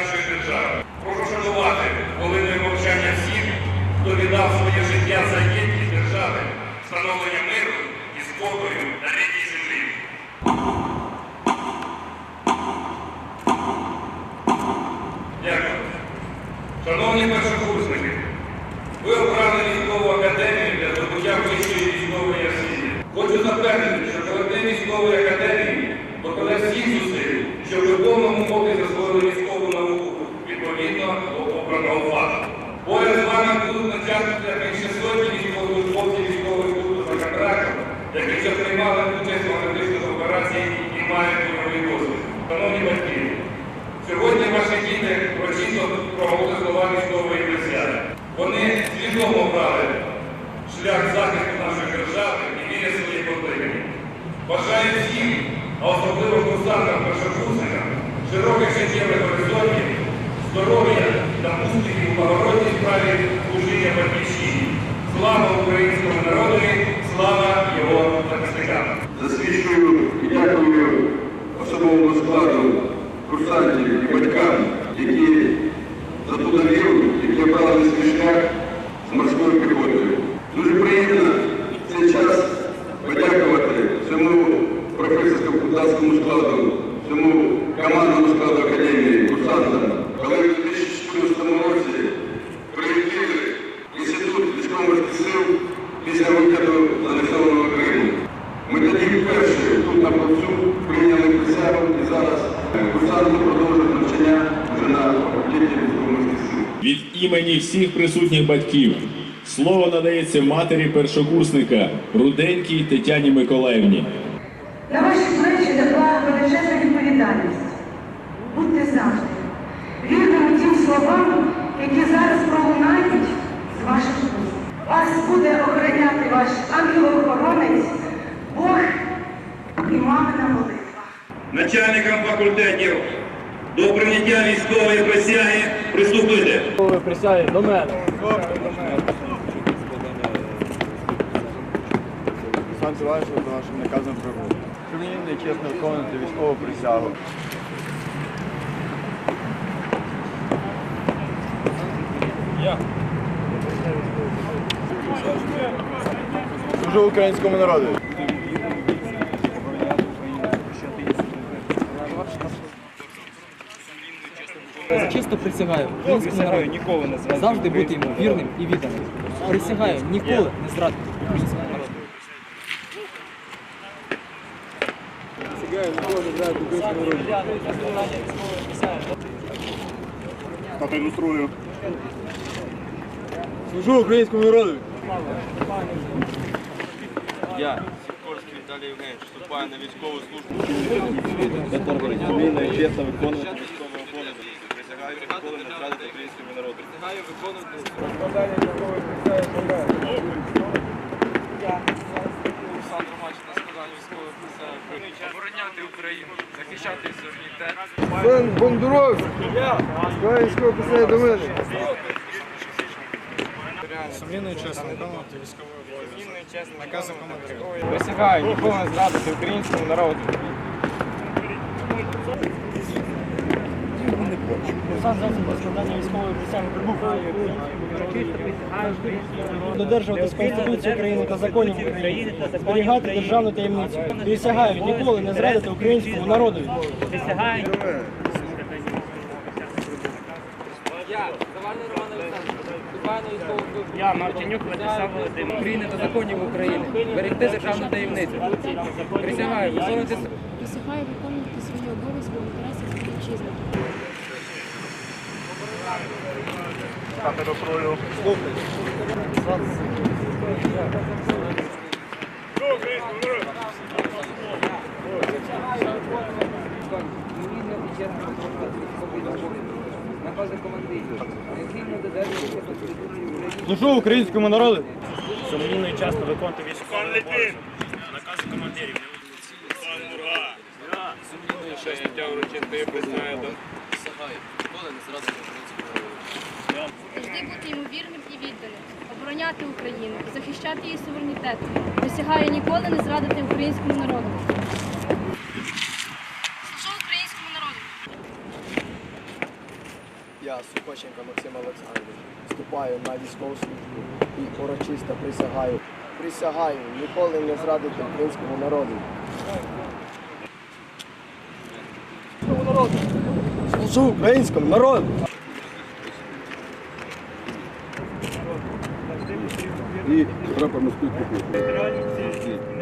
нашої держави. Прошу шанувати хвилиною мовчання всіх, хто віддав своє життя за єдність держави, встановлення миру і спокою на рідній землі. Дякую. Шановні першоходи, свідомо обрали шлях захисту нашої держави і вірять своєї свої. Бажаю всім, а особливо курсантам першокурсникам, широких життєвих горизонтів, здоров'я та успіхів у благородній продовжують навчання вже на факультеті військово-морських сил. Від імені всіх присутніх батьків слово надається матері першокурсника Руденькій Тетяні Миколаївні. На ваші плечі лягла величезна відповідальність. Будьте завжди вірними тим словам, які зараз пролунають з ваших вуст. Вас буде охороняти ваш ангел-охоронець, Начальникам факультетів до прийняття військової присяги приступити. Військової присяги до мене. Сам Силаєш за вашим наказом прибув. Сумлінно і чесно виконувати військову присягу. Я. Служу українському народу. Чисто присягаю українському народу ніколи не завжди бути йому вірним і відданим. Присягаю ніколи не зрадити українському народу. Тата ілюструю. Служу українському народу. Я, Сікорський Віталій Євгенович, вступаю на військову службу. Сумлінно і чесно виконувати. Присягаю ніколи не зрадити українському народу. Присягаю виконувати Олександр Мачина складання військових присяг. Обороняти Україну, захищати суверенітет. Бондаров. Скоро військову присягу до мене. Сумлінно і чесно виконувати військовий обов'язок. Накази командира. Присягаю ніколи не зрадити українському народу. Складання військової присяги прибув. Додержуватись Конституції України та законів України, зберігати державну таємницю. Присягаю ніколи не зрадити українському народу. Я, Мартинюк Владислав Володимирович. України та законів України. Берегти державну таємницю. Присягаю, виконувати Присягаю виконувати свої обов'язки в інтересах вітчизни. Виконувати військовий обов'язок. Накази командирів. Необхідно додержуватися Конституції України. Служу українському народу. Сумлінно і чесно виконувати. Накази командирів. Життя урочисте присягаю до Завжди бути йому вірним і відданим, обороняти Україну, захищати її суверенітет. Присягаю ніколи не зрадити українському народу. Служу українському народу. Я, Сухоченко Максим Олександрович, вступаю на військову службу і урочисто присягаю. Присягаю ніколи не зрадити українському народу. Служу українському народу! І морської піхоти.